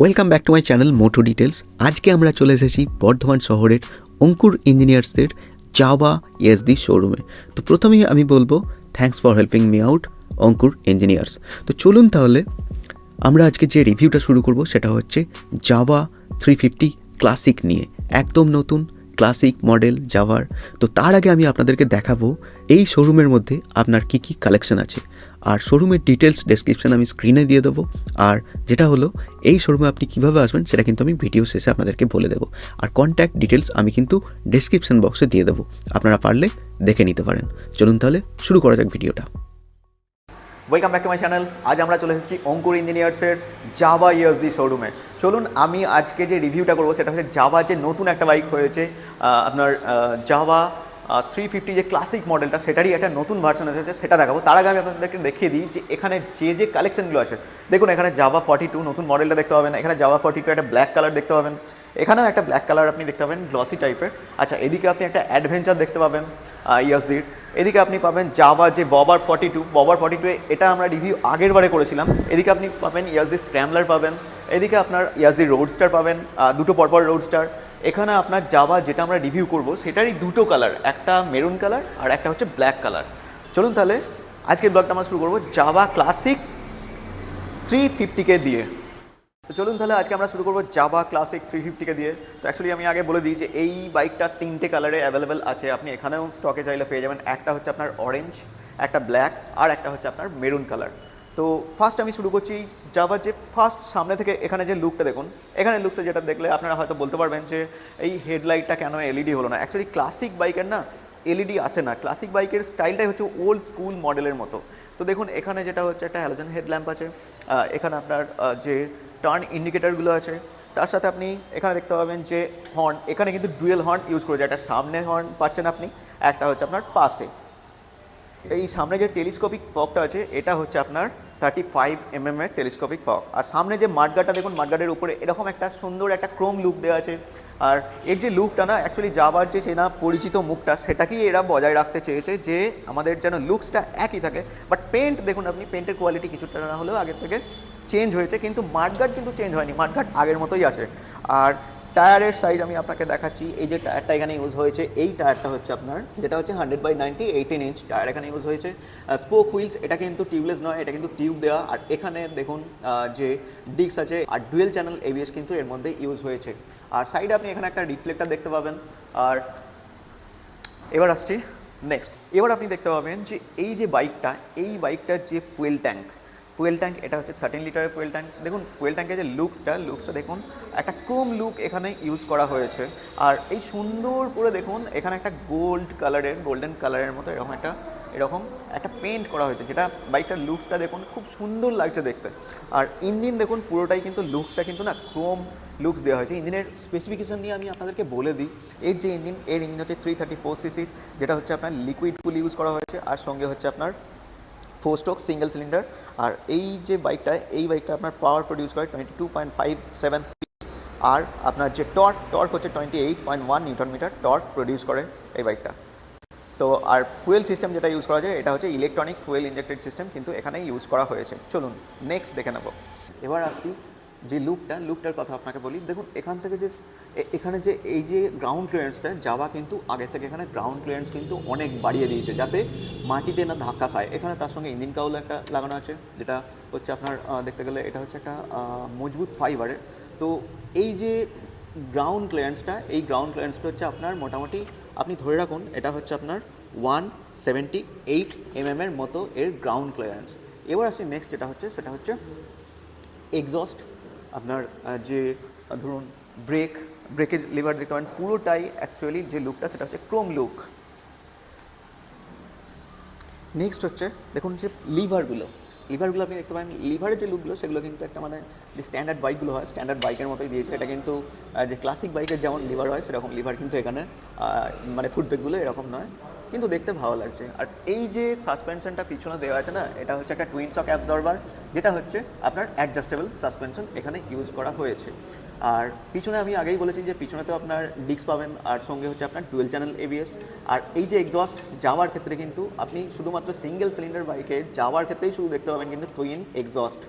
Welcome back to my channel Moto details আজকে আমরা চলে এসেছি বর্ধমান শহরের অঙ্কুর ইঞ্জিনিয়ার্সের জাভা এসডি শোরুমে তো প্রথমেই আমি বলব thanks for helping me out Ankur engineers তো চলুন তাহলে, আমরা আজকে যে রিভিউটা শুরু করব, সেটা হচ্ছে জাভা থ্রি ফিফটি ক্লাসিক নিয়ে। একদম নতুন ক্লাসিক মডেল জাভার তো তার আগে আমি আপনাদেরকে দেখাবো, এই শোরুমের মধ্যে আপনার কি কি কালেকশন আছে। আর শোরুমের ডিটেলস ডেসক্রিপশন আমি স্ক্রিনে দিয়ে দেবো। আর যেটা হলো, এই শোরুমে আপনি কীভাবে আসবেন, সেটা কিন্তু আমি ভিডিও শেষে আপনাদেরকে বলে দেবো। আর কন্ট্যাক্ট ডিটেলস আমি কিন্তু ডেসক্রিপশন বক্সে দিয়ে দেবো। আপনারা পারলে দেখে নিতে পারেন। চলুন তাহলে শুরু করা যাক ভিডিওটা welcome back to my channel আজ আমরা চলে এসেছি অঙ্কুর ইঞ্জিনিয়ার্সের জাভা ইউএসডি শোরুমে চলুন, আমি আজকে যে রিভিউটা করব, সেটা হচ্ছে জাভা যে নতুন একটা বাইক হয়েছে আপনার জাভা থ্রি ফিফটি যে ক্লাসিক মডেলটা সেটারই একটা নতুন ভার্সন এসেছে, সেটা দেখাবো। তার আগে আমি আপনাদেরকে দেখিয়ে দিই যে এখানে যে যে কালেকশনগুলো আছে, দেখুন এখানে জাভা ফর্টি টু নতুন মডেলটা দেখতে পাবেন, এখানে জাভা ফর্টি টু একটা ব্ল্যাক কালার দেখতে পাবেন, এখানেও একটা ব্ল্যাক কালার আপনি দেখতে পাবেন গ্লসি টাইপের আচ্ছা এদিকে আপনি একটা অ্যাডভেঞ্চার দেখতে পাবেন ইয়াসদির এদিকে আপনি পাবেন জাভা যে bobber forty two bobber forty two এটা আমরা রিভিউ আগের বারে করেছিলাম। এদিকে আপনি পাবেন ইয়াসদি স্ক্র্যামলার পাবেন, এদিকে আপনার ইয়াসদি রোডস্টার পাবেন দুটো পরপর রোডস্টার এখানে আপনার জাভা যেটা আমরা রিভিউ করব, সেটারই দুটো কালার একটা মেরুন কালার আর একটা হচ্ছে ব্ল্যাক কালার চলুন তাহলে, আজকের ব্লগটা আমরা শুরু করব জাভা ক্লাসিক থ্রি ফিফটিকে দিয়ে। তো চলুন তাহলে আজকে আমরা শুরু করব জাভা ক্লাসিক থ্রি ফিফটিকে দিয়ে। তো অ্যাকচুয়ালি আমি আগে বলে দিই যে এই বাইকটা তিনটে কালারে অ্যাভেলেবেল আছে। আপনি এখানেও স্টকে চাইলে পেয়ে যাবেন। একটা হচ্ছে আপনার অরেঞ্জ একটা ব্ল্যাক আর একটা হচ্ছে আপনার মেরুন কালার তো ফার্স্ট আমি শুরু করছি জাভার যে ফার্স্ট সামনে থেকে এখানে যে লুকটা দেখুন, এখানে লুকসে যেটা দেখলে আপনারা হয়তো বলতে পারবেন যে এই হেডলাইটটা কেন এলইডি হলো না। অ্যাকচুয়ালি ক্লাসিক বাইকের না এলইডি আসে না। ক্লাসিক বাইকের স্টাইলটাই হচ্ছে ওল্ড স্কুল মডেলের মতো। তো দেখুন, এখানে যেটা হচ্ছে একটা হ্যালোজেন হেডল্যাম্প আছে এখানে আপনার যে টার্ন ইন্ডিকেটারগুলো আছে, তার সাথে আপনি এখানে দেখতে পাবেন যে হর্ন এখানে কিন্তু ডুয়েল হর্ন ইউজ করেছে। একটা সামনে হর্ন পাচ্ছেন আপনি, একটা হচ্ছে আপনার পাশে। এই সামনে যে টেলিস্কোপিক ফকটা আছে, এটা হচ্ছে আপনার থার্টি ফাইভ এমএম এর টেলিস্কোপিক ফক আর সামনে যে মাঠগাটা, দেখুন মাঠগাটের উপরে এরকম একটা সুন্দর একটা ক্রোম লুক দেওয়া আছে। আর এর যে লুকটা না অ্যাকচুয়ালি যাবার যে চেনা পরিচিত মুখটা, সেটাকেই এরা বজায় রাখতে চেয়েছে যে আমাদের যেন লুকসটা একই থাকে। বাট পেন্ট দেখুন আপনি পেন্টের কোয়ালিটি কিছুটা না হলেও আগের থেকে চেঞ্জ হয়েছে, কিন্তু মাঠগাট কিন্তু চেঞ্জ হয়নি। মাঠগাট আগের মতোই আছে। আর টায়ারের সাইজ আমি আপনাকে দেখাচ্ছি। এই যে টায়ারটা এখানে ইউজ হয়েছে, এই টায়ারটা হচ্ছে আপনার, যেটা হচ্ছে hundred by ninety eighteen inch tyre এখানে ইউজ হয়েছে। স্পোক হুইলস এটা কিন্তু টিউবলেস নয়, এটা কিন্তু টিউব দেওয়া আর এখানে দেখুন যে ডিক্স আছে, আর ডুয়েল চ্যানেল এবিএস কিন্তু এর মধ্যে ইউজ হয়েছে। আর সাইডে আপনি এখানে একটা রিফ্লেক্টার দেখতে পাবেন। আর এবার আসছি নেক্সট এবার আপনি দেখতে পাবেন যে এই যে বাইকটা এই বাইকটার যে ফুয়েল ট্যাঙ্ক ফুয়েল ট্যাঙ্ক এটা হচ্ছে থার্টিন লিটারের ফুয়েল ট্যাঙ্ক দেখুন ফুয়েল ট্যাঙ্কের যে লুকসটা লুকসটা দেখুন, একটা ক্রোম লুক এখানে ইউজ করা হয়েছে। আর এই সুন্দর করে দেখুন, এখানে একটা গোল্ড কালারের গোল্ডেন কালারের মতো এরকম একটা এরকম একটা পেন্ট করা হয়েছে, যেটা বাইকটার লুকসটা দেখুন, খুব সুন্দর লাগছে দেখতে। আর ইঞ্জিন দেখুন, পুরোটাই কিন্তু লুকসটা কিন্তু না ক্রোম লুকস দেওয়া হয়েছে। ইঞ্জিনের স্পেসিফিকেশন নিয়ে আমি আপনাদেরকে বলে দিই এর যে ইঞ্জিন এর ইঞ্জিন হচ্ছে থ্রি থার্টি ফোর সিসির যেটা হচ্ছে আপনার লিকুইড কুল ইউজ করা হয়েছে, আর সঙ্গে হচ্ছে আপনার ফোর স্ট্রোক সিঙ্গেল সিলিন্ডার আর এই যে বাইকটা এই বাইকটা আপনার পাওয়ার প্রডিউস করে twenty two point five seven আর আপনার যে টর্ক টর্ক হচ্ছে twenty eight point one newton metre torque produce করে এই বাইকটা তো আর ফুয়েল সিস্টেম যেটা ইউজ করা যায়, এটা হচ্ছে ইলেকট্রনিক ফুয়েল ইঞ্জেক্টেড সিস্টেম কিন্তু এখানেই ইউজ করা হয়েছে। চলুন নেক্সট দেখে নেব। এবার আসি যে লুকটা লুকটার কথা আপনাকে বলি, দেখুন, এখান থেকে যে এখানে যে, এই যে গ্রাউন্ড ক্লিয়ারেন্সটা যাওয়া কিন্তু আগের থেকে এখানে গ্রাউন্ড ক্লিয়ারেন্স কিন্তু অনেক বাড়িয়ে দিয়েছে, যাতে মাটিতে না ধাক্কা খায়। এখানে তার সঙ্গে ইঞ্জিন কাউল একটা লাগানো আছে, যেটা হচ্ছে আপনার দেখতে গেলে এটা হচ্ছে একটা মজবুত ফাইবারের তো এই যে গ্রাউন্ড ক্লিয়ারেন্সটা এই গ্রাউন্ড ক্লিয়ারেন্সটা হচ্ছে আপনার মোটামুটি, আপনি ধরে রাখুন, এটা হচ্ছে আপনার ওয়ান সেভেন্টি এইট এমএম এর মতো এর গ্রাউন্ড ক্লিয়ারেন্স এবার আসি নেক্সট যেটা হচ্ছে, সেটা হচ্ছে এক্সস্ট আপনার যে ধরুন ব্রেক ব্রেকের লিভার দেখতে পারেন, পুরোটাই অ্যাকচুয়ালি যে লুকটা সেটা হচ্ছে ক্রোম লুক নেক্সট হচ্ছে, দেখুন যে লিভারগুলো লিভারগুলো আপনি দেখতে পারেন লিভারের যে লুকগুলো সেগুলো কিন্তু একটা মানে যে স্ট্যান্ডার্ড বাইকগুলো হয় স্ট্যান্ডার্ড বাইকের মতোই দিয়েছে। এটা কিন্তু যে ক্লাসিক বাইকের যেমন লিভার হয়, সেরকম লিভার কিন্তু এখানে মানে ফুটব্যাকগুলো এরকম নয়। কিন্তু দেখতে ভালো লাগছে। আর এই যে সাসপেনশনটা পিছনে দেওয়া আছে না, এটা হচ্ছে একটা টুইন শক অ্যাবজর্ভার যেটা হচ্ছে আপনার অ্যাডজাস্টেবল সাসপেনশন এখানে ইউজ করা হয়েছে। আর পিছনে আমি আগেই বলেছি যে পিছনেতেও আপনার ডিস্ক পাবেন, আর সঙ্গে হচ্ছে আপনার ডুয়েল চ্যানেল এবিএস আর এই যে এক্সস্ট যাওয়ার ক্ষেত্রে কিন্তু আপনি শুধুমাত্র সিঙ্গেল সিলিন্ডার বাইকে যাওয়ার ক্ষেত্রেই শুধু দেখতে পাবেন কিন্তু টুইন এক্সস্ট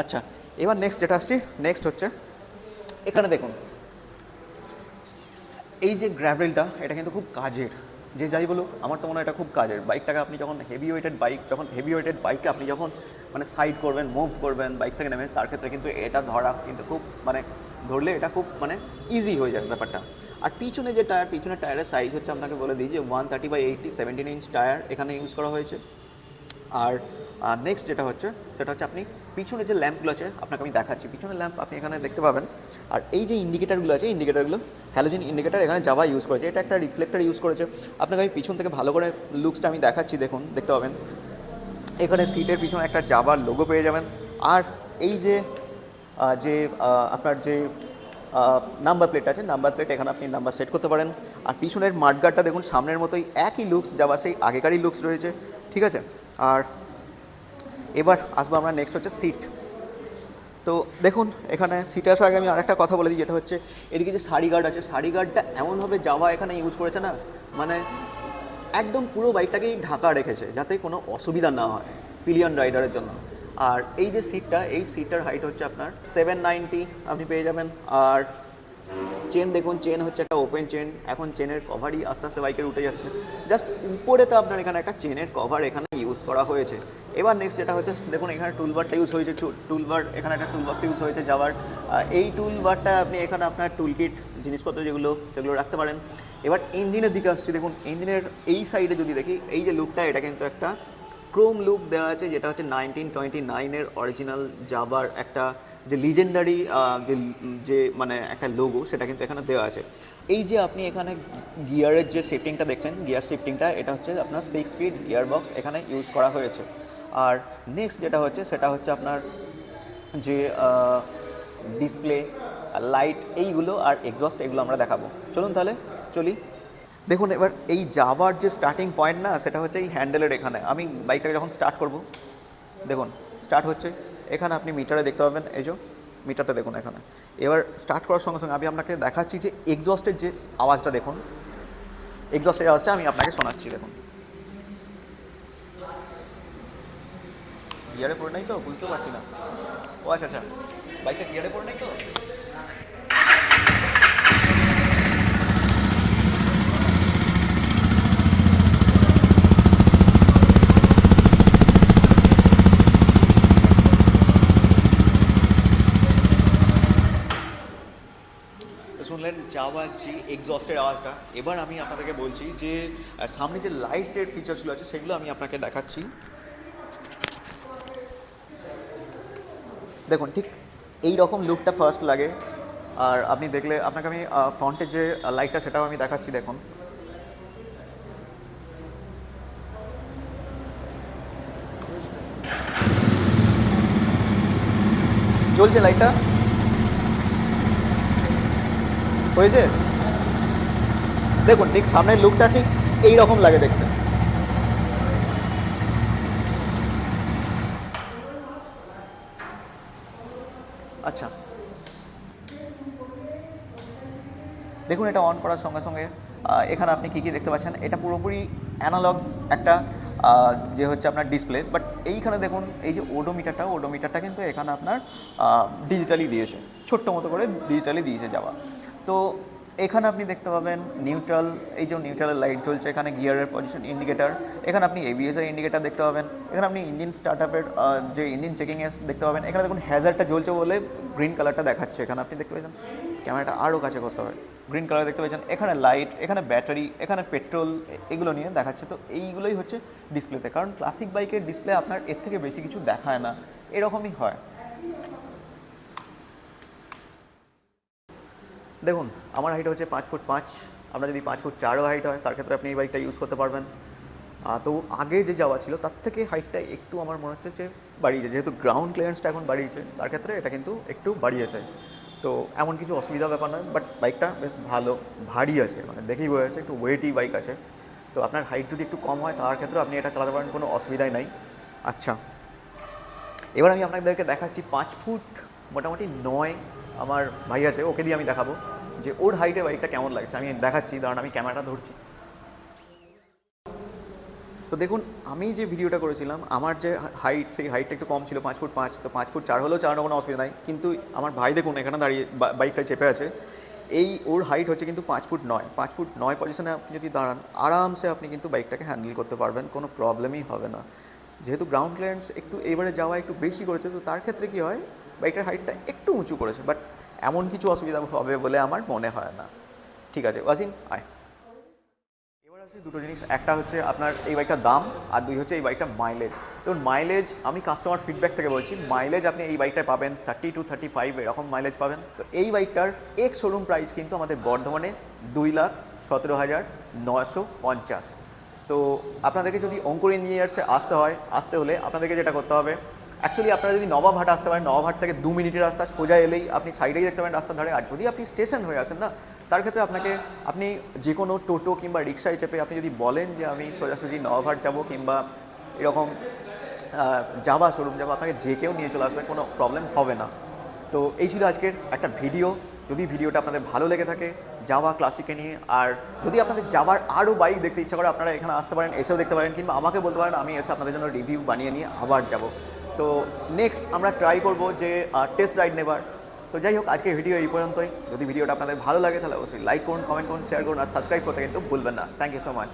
আচ্ছা এবার নেক্সট যেটা আসছি নেক্সট হচ্ছে, এখানে দেখুন। এই যে গ্র্যাভেলটা এটা কিন্তু খুব কাজের। যে যাই বলুক, আমার তো মনে হয় এটা খুব কাজের। বাইকটাকে আপনি যখন হেভি ওয়েটেড বাইক যখন হেভি ওয়েটেড বাইককে আপনি যখন মানে সাইড করবেন মুভ করবেন বাইক থেকে নেবেন, তার ক্ষেত্রে কিন্তু এটা ধরা কিন্তু খুব মানে ধরলে এটা খুব মানে ইজি হয়ে যাবে ব্যাপারটা। আর পিছনে যে টায়ার পিছনে টায়ারের সাইজ হচ্ছে, আপনাকে বলে দিই যে one thirty by eighty seventeen inch tyre এখানে ইউজ করা হয়েছে। আর নেক্সট যেটা হচ্ছে, সেটা হচ্ছে আপনি পিছনে যে ল্যাম্পগুলো আছে, আপনাকে আমি দেখাচ্ছি। পিছনে ল্যাম্প আপনি এখানে দেখতে পাবেন। আর এই যে ইন্ডিকেটারগুলো আছে ইন্ডিকেটারগুলো হ্যালোজেন ইন্ডিকেটার এখানে যাওয়া ইউজ করেছে। এটা একটা রিফ্লেক্টার ইউজ করেছে। আপনাকে আমি পিছন থেকে ভালো করে লুকসটা আমি দেখাচ্ছি, দেখুন, দেখতে পাবেন। এখানে সিটের পিছনে একটা জাবার লোগো পেয়ে যাবেন। আর এই যে যে আপনার যে নাম্বার প্লেট আছে নাম্বার প্লেট এখানে আপনি নাম্বার সেট করতে পারেন। আর পিছনের মাঠগার্ডটা দেখুন, সামনের মতোই একই লুকস যাওয়া সেই আগেকারই লুকস রয়েছে। ঠিক আছে? আর এবার আসব আমরা নেক্সট হচ্ছে সিট তো দেখুন, এখানে সিটে আসার আগে আমি আরেকটা কথা বলে দিই, যেটা হচ্ছে এদিকে যে সারি গার্ড আছে সারি গার্ডটা এমনভাবে যাওয়া এখানে ইউজ করেছে না মানে একদম পুরো বাইকটাকেই ঢাকা রেখেছে, যাতে কোনো অসুবিধা না হয় পিলিয়ন রাইডারের জন্য। আর এই যে সিটটা এই সিটটার হাইট হচ্ছে আপনার সেভেন নাইনটি আপনি পেয়ে যাবেন। আর চেন দেখুন চেন হচ্ছে একটা ওপেন চেন এখন চেনের কভারই আস্তে আস্তে বাইকের উঠে যাচ্ছে। জাস্ট উপরে তো আপনার এখানে একটা চেনের কভার এখানে ইউজ করা হয়েছে। এবার নেক্সট যেটা হচ্ছে, দেখুন, এখানে টুলবারটা ইউজ হয়েছে টুলবার এখানে একটা টুলবক্স ইউজ হয়েছে যাওয়ার। এই টুলবারটা আপনি এখানে আপনার টুলকিট জিনিসপত্র যেগুলো, সেগুলো রাখতে পারেন। এবার ইঞ্জিনের দিকে আসছি, দেখুন ইঞ্জিনের এই সাইডে যদি দেখি, এই যে লুকটা এটা কিন্তু একটা ক্রোম লুক দেওয়া আছে, যেটা হচ্ছে নাইনটিন টোয়েন্টি নাইনের অরিজিনাল যাবার একটা যে লিজেন্ডারি যে যে মানে একটা লোগো সেটা কিন্তু এখানে দেওয়া আছে। এই যে আপনি এখানে গিয়ারের যে শিফটিংটা দেখছেন গিয়ার শিফটিংটা এটা হচ্ছে আপনার সিক্স স্পিড গিয়ার বক্স এখানে ইউজ করা হয়েছে। আর নেক্সট যেটা হচ্ছে, সেটা হচ্ছে আপনার যে ডিসপ্লে লাইট এইগুলো আর এক্সস্ট এগুলো আমরা দেখাবো। চলুন তাহলে, চলি। দেখুন, এবার এই যাবার যে স্টার্টিং পয়েন্ট না, সেটা হচ্ছে এই হ্যান্ডেলের এখানে। আমি বাইকটাকে যখন স্টার্ট করব, দেখুন স্টার্ট হচ্ছে। এখানে আপনি মিটারে দেখতে পাবেন, এই যে মিটারটা দেখুন এখানে। এবার স্টার্ট করার সঙ্গে সঙ্গে আমি আপনাকে দেখাচ্ছি যে এক্সস্টের যে আওয়াজটা দেখুন এক্সস্টের আওয়াজটা আমি আপনাকে শোনাচ্ছি, দেখুন। গিয়ারে পড়ে নাই তো? বুঝতে পারছি না। ও আচ্ছা আচ্ছা। বাইকটা গিয়ারে পড়ে নাই তো তো? যাওয়ার যে এক্সস্টের আওয়াজটা। এবার আমি আপনাদেরকে বলছি যে সামনে যে লাইটের ফিচার্সগুলো আছে, সেগুলো আমি আপনাকে দেখাচ্ছি। দেখুন, ঠিক এই রকম লুকটা ফার্স্ট লাগে। আর আপনি দেখলে, আপনাকে আমি ফ্রন্টের যে লাইটটা সেটাও আমি দেখাচ্ছি, দেখুন। জ্বলছে লাইটটা হয়েছে? দেখুন, ঠিক সামনের লুকটা ঠিক এই রকম লাগে দেখতে। আচ্ছা। দেখুন, এটা অন করার সঙ্গে সঙ্গে এখানে আপনি কী কী দেখতে পাচ্ছেন? এটা পুরোপুরি অ্যানালগ একটা যে হচ্ছে আপনার ডিসপ্লে বাট এইখানে দেখুন, এই যে ওডোমিটারটা ওডোমিটারটা কিন্তু এখানে আপনার ডিজিটালি দিয়েছে। ছোট্ট মতো করে ডিজিটালি দিয়েছে যাওয়া। তো এখানে আপনি দেখতে পাবেন নিউট্রাল এই যে নিউট্রালের লাইট জ্বলছে, এখানে গিয়ারের পজিশন ইন্ডিকেটার এখানে আপনি এবিএস এর ইন্ডিকেটার দেখতে পাবেন, এখানে আপনি ইঞ্জিন স্টার্ট আপের যে ইঞ্জিন চেকিং এর দেখতে পাবেন, এখানে দেখুন হ্যাজারটা জ্বলছে বলে গ্রিন কালারটা দেখাচ্ছে, এখানে আপনি দেখতে পাচ্ছেন ক্যামেরাটা আরও কাছে করতে হবে গ্রিন কালার দেখতে পাচ্ছেন, এখানে লাইট এখানে ব্যাটারি এখানে পেট্রোল এগুলো নিয়ে দেখাচ্ছে, তো এইগুলোই হচ্ছে ডিসপ্লেতে কারণ ক্লাসিক বাইকের ডিসপ্লে আপনার এর থেকে বেশি কিছু দেখায় না, এরকমই হয়। দেখুন, আমার হাইট হচ্ছে পাঁচ ফুট পাঁচ। আপনার যদি পাঁচ ফুট চারও হাইট হয়, তার ক্ষেত্রে আপনি এই বাইকটা ইউজ করতে পারবেন। তো আগে যে যাওয়া ছিল, তার থেকে হাইটটা একটু আমার মনে হচ্ছে যে বাড়িয়েছে। যেহেতু গ্রাউন্ড ক্লিয়ারেন্সটা এখন বাড়িয়েছে, তার ক্ষেত্রে এটা কিন্তু একটু বাড়িয়েছে। তো এমন কিছু অসুবিধা ব্যাপার নয় বাট বাইকটা বেশ ভালো, ভারী আছে। মানে দেখেই বোঝা যাচ্ছে একটু ওয়েটি বাইক আছে। তো আপনার হাইট যদি একটু কম হয়, তার ক্ষেত্রে আপনি এটা চালাতে পারেন, কোনো অসুবিধাই নাই। আচ্ছা এবার আমি আপনাদেরকে দেখাচ্ছি পাঁচ ফুট মোটামুটি নয় আমার ভাই আছে, ওকে দিয়ে আমি দেখাবো যে ওর হাইটে বাইকটা কেমন লাগছে। আমি দেখাচ্ছি, দাঁড়ান, আমি ক্যামেরাটা ধরছি। তো দেখুন, আমি যে ভিডিওটা করেছিলাম, আমার যে হাইট সেই হাইটটা একটু কম ছিল, পাঁচ ফুট পাঁচ, তো পাঁচ ফুট চার হলেও চালানো কোনো অসুবিধা নাই। কিন্তু আমার ভাই দেখুন, এখানে দাঁড়িয়ে বাইকটা চেপে আছে। এই ওর হাইট হচ্ছে কিন্তু পাঁচ ফুট নয়। পাঁচ ফুট নয় পজিশনে আপনি যদি দাঁড়ান, আরামসে আপনি কিন্তু বাইকটাকে হ্যান্ডেল করতে পারবেন, কোনো প্রবলেমই হবে না। যেহেতু গ্রাউন্ড ক্লিয়ারেন্স একটু এবারে যাওয়া একটু বেশি করেছে, তো তার ক্ষেত্রে কী হয় বাইকটার হাইটটা একটু উঁচু করেছে বাট এমন কিছু অসুবিধা হবে বলে আমার মনে হয় না। ঠিক আছে, ওয়াসিম, আয়। এবার আসি দুটো জিনিস, একটা হচ্ছে আপনার এই বাইকটার দাম, আর দুই হচ্ছে এই বাইকটার মাইলেজ তো মাইলেজ আমি কাস্টমার ফিডব্যাক থেকে বলছি মাইলেজ আপনি এই বাইকটায় পাবেন থার্টি টু থার্টি ফাইভ এরকম মাইলেজ পাবেন। তো এই বাইকটার এক্স শোরুম প্রাইস কিন্তু আমাদের বর্ধমানে দুই লাখ সতেরো হাজার নশো পঞ্চাশ। তো আপনাদেরকে যদি অঙ্কুর ইঞ্জিনিয়ার্সে আসতে হয়, আসতে হলে আপনাদেরকে যেটা করতে হবে অ্যাকচুয়ালি আপনারা যদি নবাবহাট আসতে পারেন নবাবহাট থেকে দু মিনিটের রাস্তা সোজা এলেই আপনি সাইডেই দেখতে পারেন রাস্তার ধারে। আর যদি আপনি স্টেশন হয়ে আসেন না, তার ক্ষেত্রে আপনাকে, আপনি যে কোনো টোটো কিংবা রিক্সায় চেপে আপনি যদি বলেন যে আমি সোজাসুজি নবাবহাট যাব কিংবা এরকম যাবা শোরুম যাব, আপনাকে যে কেউ নিয়ে চলে আসবে, কোনো প্রবলেম হবে না। তো এই ছিল আজকের একটা ভিডিও যদি ভিডিওটা আপনাদের ভালো লেগে থাকে যাওয়া ক্লাসিকে নিয়ে, আর যদি আপনাদের যাওয়ার আরও বাইক দেখতে ইচ্ছা করে, আপনারা এখানে আসতে পারেন, এসেও দেখতে পারেন, কিংবা আমাকে বলতে পারেন, আমি এসে আপনাদের জন্য রিভিউ বানিয়ে নিয়ে আবার যাব। তো নেক্সট আমরা ট্রাই করব যে টেস্ট রাইড নেবার। তো যাই হোক আজকে ভিডিও এই পর্যন্তই। যদি ভিডিওটা আপনাদের ভালো লাগে, তাহলে অবশ্যই লাইক করুন কমেন্ট করুন শেয়ার করুন, আর সাবস্ক্রাইব করতে কিন্তু ভুলবেন না। Thank you so much